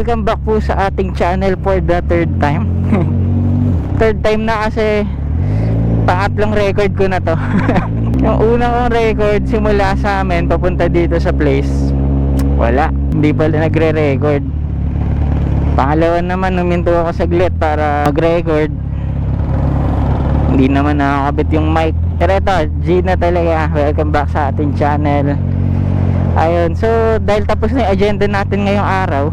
welcome back po sa ating channel for the third time. Third time na kasi Pangatlong record ko na to. Yung unang kong record simula sa amin Papunta dito sa place Wala, hindi pala nagre-record. Pangalawa naman huminto ako saglit para mag-record. Hindi naman nakakabit yung mic. Pero ito, G na talaga. Welcome back sa ating channel Ayun, so dahil tapos na yung agenda natin ngayong araw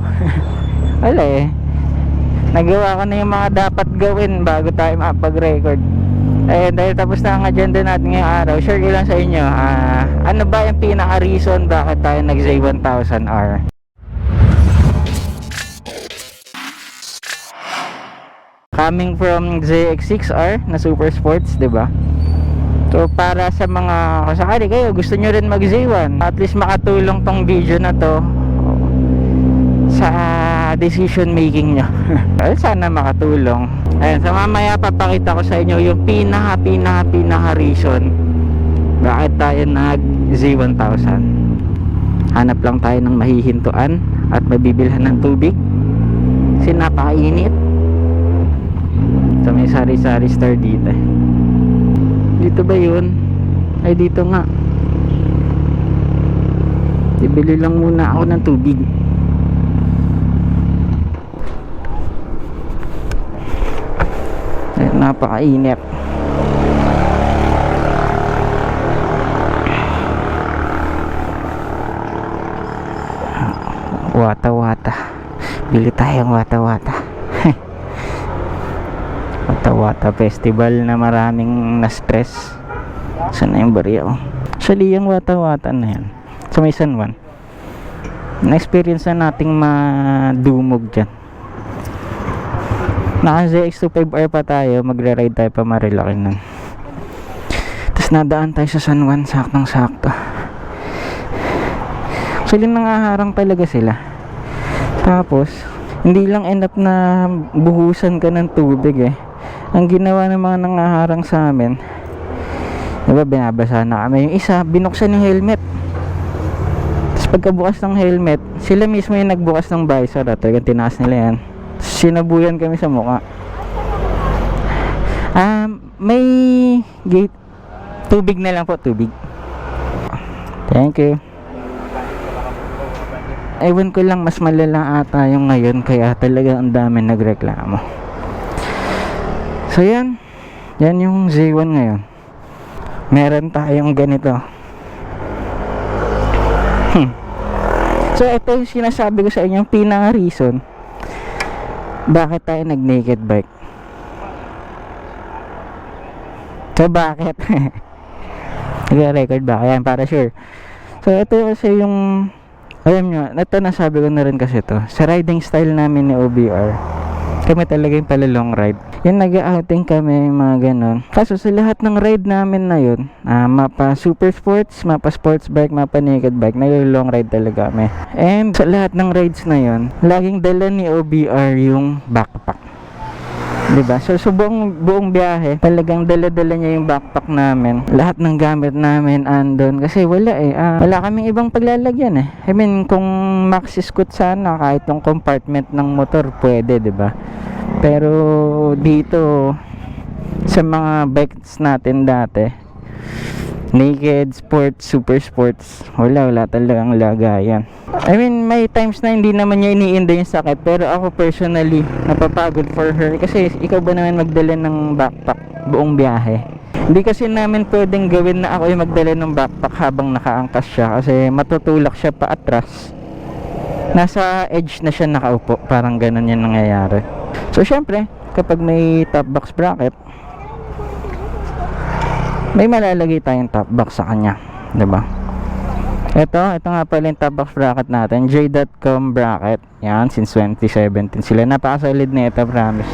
Wala eh. Nagawa ko na yung mga dapat gawin bago tayo makapag-record. Ayun, dahil tapos na ang agenda natin ngayong araw Share ko lang sa inyo ah, Ano ba yung pinaka-reason bakit tayo nag-Z1000R Coming from ZX6R na Super Sports, 'di ba? So para sa mga kasakali kayo gusto nyo rin mag Z1 at least makatulong tong video na to sa decision making nyo. Well, sana makatulong. Ayan, so mamaya papakita ko sa inyo yung pinaka pinaka pinaka reason bakit tayo nag Z1000 hanap lang tayo ng mahihintuan at mabibilhan ng tubig. Kasi napakainit. So may sari-sari star dito eh. Dito ba yun? Ay dito nga. Bibili lang muna ako ng tubig. Ay, Napakainit. Wata wata Bili tayong wata wata Wata Wata Festival na maraming na-stress. Saan na yung barya oh? Actually, yung Wata Wata na yan. Sa may San Juan. Na-experience na nating madumog dyan. Naka ZX25R pa tayo. Magre-ride tayo pa marilaki nun. Tapos nadaan tayo sa San Juan. Saktong sakto. Actually, nangaharang talaga sila. Tapos, hindi lang end up na buhusan ka ng tubig eh ang ginawa ng mga nangaharang sa amin diba binabasa na kami. Yung isa binuksan yung helmet. Tapos pagkabukas ng helmet sila mismo yung nagbukas ng visor at talagang tinaas nila yan. Sinabuyan kami sa mukha. Um, may gate. Tubig na lang po tubig. Thank you. Ewan ko lang mas malala ata yung ngayon kaya talaga ang dami nagreklamo So yan, yan yung Z1 ngayon. Meron tayong ganito. Hmm. So ito yung sinasabi ko sa inyo, yung pinaka reason bakit tayo nag naked bike. So bakit? Nag-record ba? Ayan, para sure. So ito kasi yung alam nyo, ito nasabi ko na rin kasi to sa riding style namin ni OBR kami talaga yung pala long ride. Yung nag-outing kami mga ganon. Kaso sa lahat ng ride namin na yun uh, mapa super sports mapa sports bike mapa naked bike nag long ride talaga kami. And sa lahat ng rides na yun laging dala ni OBR yung backpack 'di ba? So, so buong, buong biyahe, talagang dala-dala niya yung backpack namin. Lahat ng gamit namin andon kasi wala eh. ah, wala kaming ibang paglalagyan eh. I mean, kung maxi scoot sana kahit yung compartment ng motor pwede, 'di ba? Pero dito sa mga bikes natin dati, naked, sports, super sports, wala, wala talagang lagayan. I mean, may times na hindi naman niya iniinda yung sakit, pero ako personally, napapagod for her. Kasi ikaw ba naman magdala ng backpack buong biyahe? Hindi kasi namin pwedeng gawin na ako yung magdala ng backpack habang nakaangkas siya kasi matutulak siya pa atras. Nasa edge na siya nakaupo, parang ganun yan nangyayari. So, syempre, kapag may top box bracket, may malalagay tayong top box sa kanya ba? Ito ito nga pala yung top box bracket natin. J.com bracket. Yan since 2017 sila. Napaka-solid na ito promise.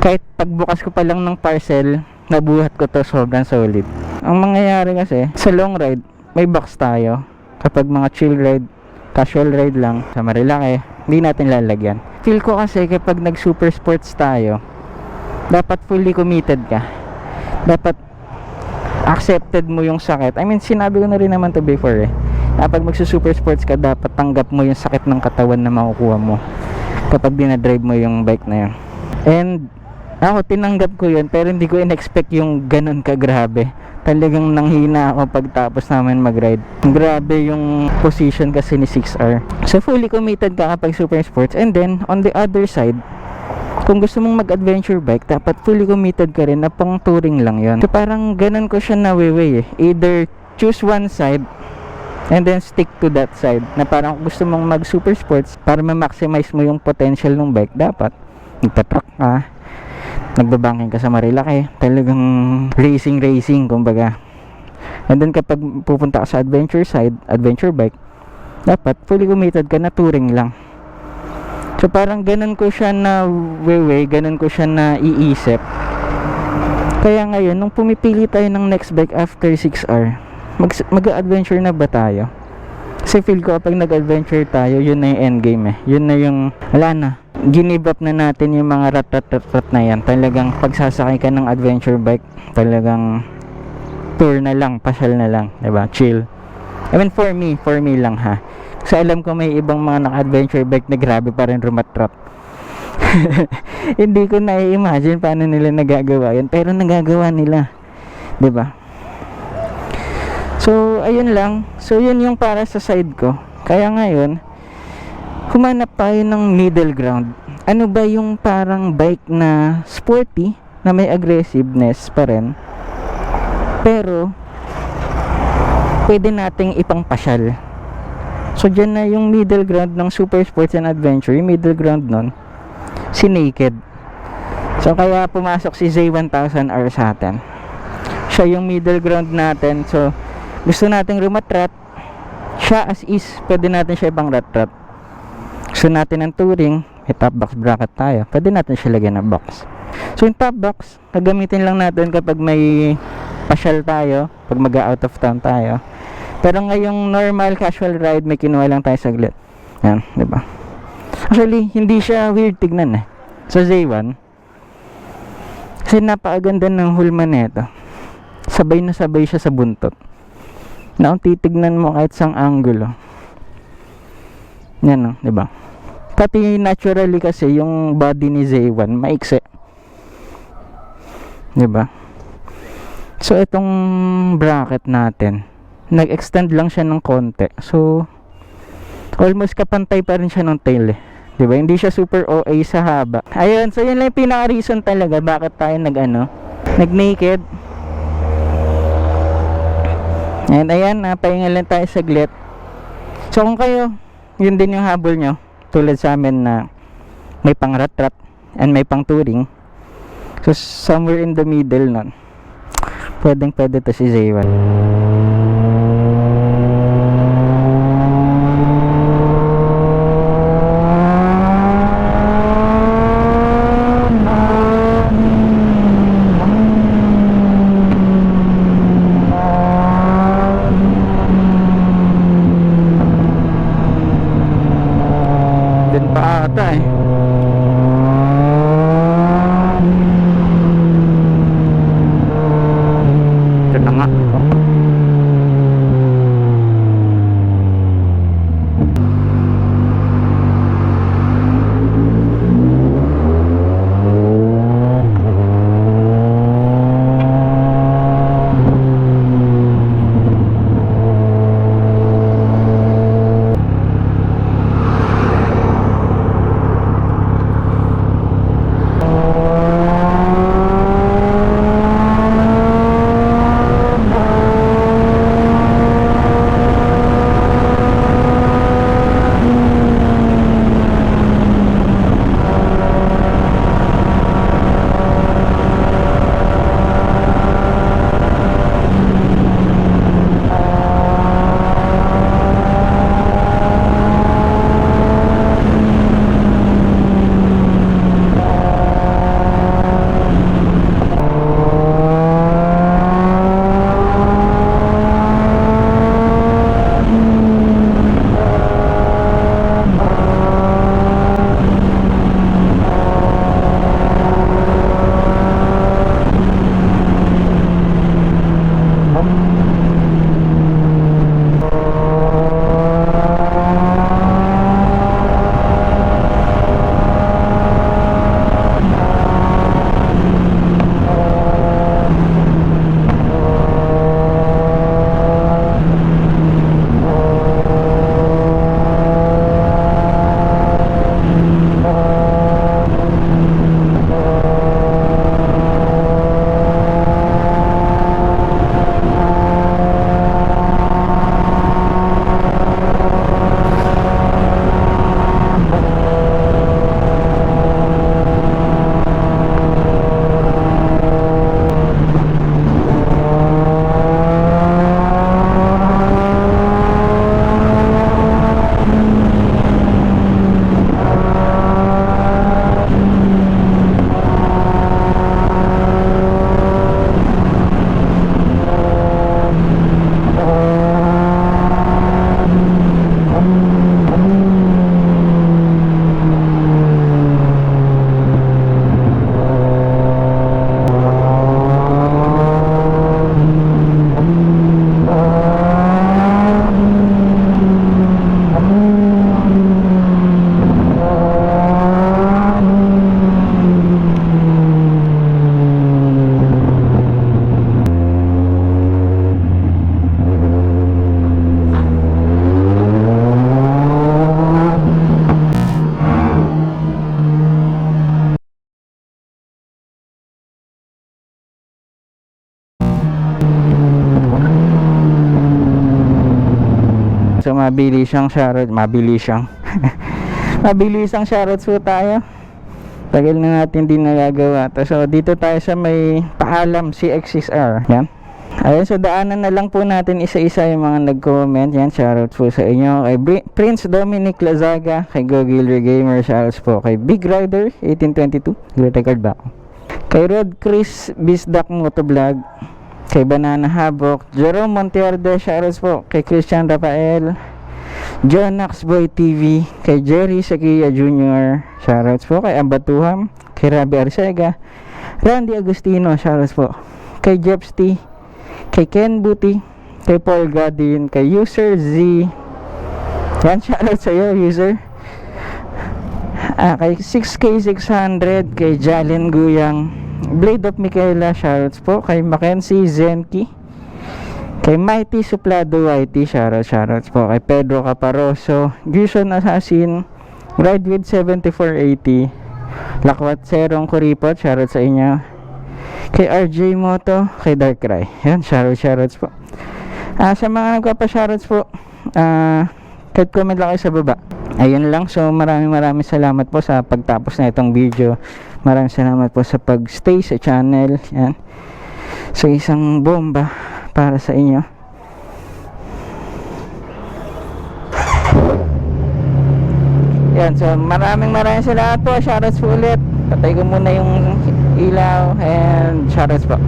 Kahit pagbukas ko pa lang ng parcel nabuhat ko to sobrang solid. Ang mangyayari kasi sa long ride may box tayo. Kapag mga chill ride casual ride lang sa Marilaki hindi natin lalagyan. Feel ko kasi kapag nag super sports tayo dapat fully committed ka. Dapat accepted mo yung sakit. I mean, sinabi ko na rin naman to before eh. Kapag magsu-super sports ka, dapat tanggap mo yung sakit ng katawan na makukuha mo. kapag dinadrive mo yung bike na yun. And ako tinanggap ko yun pero hindi ko in-expect yung ganun kagrabe. Talagang nanghina ako pagtapos namin mag-ride. Grabe yung position kasi ni 6R. So fully committed ka kapag super sports. And then on the other side, kung gusto mong mag-adventure bike, dapat fully committed ka rin na pang touring lang yon. So parang ganun ko siya nawiwi eh. Either choose one side and then stick to that side. Na parang gusto mong mag super sports para ma-maximize mo yung potential ng bike, dapat nagtatrack ka, nagbabanking ka sa Marilaki, talagang racing racing kumbaga. And then kapag pupunta ka sa adventure side, adventure bike, dapat fully committed ka na touring lang. So parang ganun ko siya na wewe, ganun ko siya na iisip. Kaya ngayon, nung pumipili tayo ng next bike after 6R, mag, mag-adventure na ba tayo? Kasi feel ko kapag nag-adventure tayo, yun na yung endgame eh. Yun na yung, wala na. Ginib up na natin yung mga rat-rat-rat na yan. Talagang pagsasakay ka ng adventure bike, talagang tour na lang, pasyal na lang, 'di ba? Chill. I mean for me, for me lang ha. Kasi alam ko may ibang mga naka-adventure bike na grabe pa rin rumatrat. Hindi ko na-imagine paano nila nagagawa yun, pero nagagawa nila. ba? So, ayun lang. So, yun yung para sa side ko. Kaya ngayon, humanap tayo ng middle ground. Ano ba yung parang bike na sporty, na may aggressiveness pa rin, pero pwede nating ipangpasyal. So, dyan na yung middle ground ng super sports and adventure. Yung middle ground nun, si Naked. So, kaya pumasok si Z1000R sa atin. Siya yung middle ground natin. So, gusto nating rumatrat, siya as is, pwede natin siya ibang rat-rat. Gusto natin ng touring, may top box bracket tayo, pwede natin siya lagyan ng box. So yung top box, gagamitin lang natin kapag may pasyal tayo, pag mag out of town tayo. Pero ngayong normal casual ride, may kinuha lang tayo saglit. Yan, di ba? Actually, hindi siya weird tignan eh. Sa Z1, kasi napakaganda ng hulma nito. Sabay na sabay siya sa buntot na kung titignan mo kahit sang angulo. Yan o, di ba? Pati naturally kasi yung body ni Z1 maikse. Di ba? So itong bracket natin, nag-extend lang siya ng konti. So almost kapantay pa rin siya ng tail eh. 'Di ba? Hindi siya super OA sa haba. Ayun, so yun lang yung pinaka-reason talaga bakit tayo nag ano, nag-naked. And ayan, napahinga lang tayo saglit. So kung kayo, yun din yung habol nyo. Tulad sa amin na may pang rat-rat and may pang touring. So somewhere in the middle nun. Pwedeng pwede to si Zaywan. Mabili siyang shoutout. Mabili siyang. mabili siyang shoutouts po tayo. Tagal na natin din nagagawa. to. So, dito tayo sa may paalam CXSR. Yan. Ayun, so daanan na lang po natin isa-isa yung mga nag-comment. Yan, shoutouts po sa inyo. Kay Bri- Prince Dominic Lazaga, kay Go Gilder Gamer, shoutouts po. Kay Big Rider, 1822. Greta card ba ako? Kay Rod Chris Bisdak Motovlog, kay Banana Habok, Jerome Monterde, shoutouts po. Kay Christian Rafael, John Boy TV, kay Jerry Sakia Jr., shoutouts po. Kay Abatuham, kay Rabi Arcega, Randy Agustino, shoutouts po. Kay Jeps T, kay Ken Buti, kay Paul Gadin, kay User Z. Yan, shoutout sa iyo, user. Ah, kay 6K600, kay Jalen Guyang, Blade of Michaela, shoutouts po. Kay Mackenzie Zenki, kay Mighty Suplado YT, shoutout, shoutouts po. Kay Pedro Caparoso, Gison Assassin, Ride with 7480, Lakwat Serong Kuripot, shoutout sa inyo. Kay RJ Moto, kay Darkrai. Yan, shoutout, shoutouts po. Ah, sa mga nagpapa-shoutouts po, ah, kahit comment lang kayo sa baba. Ayun lang, so maraming maraming salamat po sa pagtapos na itong video. Maraming salamat po sa pag-stay sa channel. Yan. So, isang bomba para sa inyo. Yan, so maraming maraming salamat po. Shoutouts po ulit. Patay ko muna yung ilaw and shoutouts po.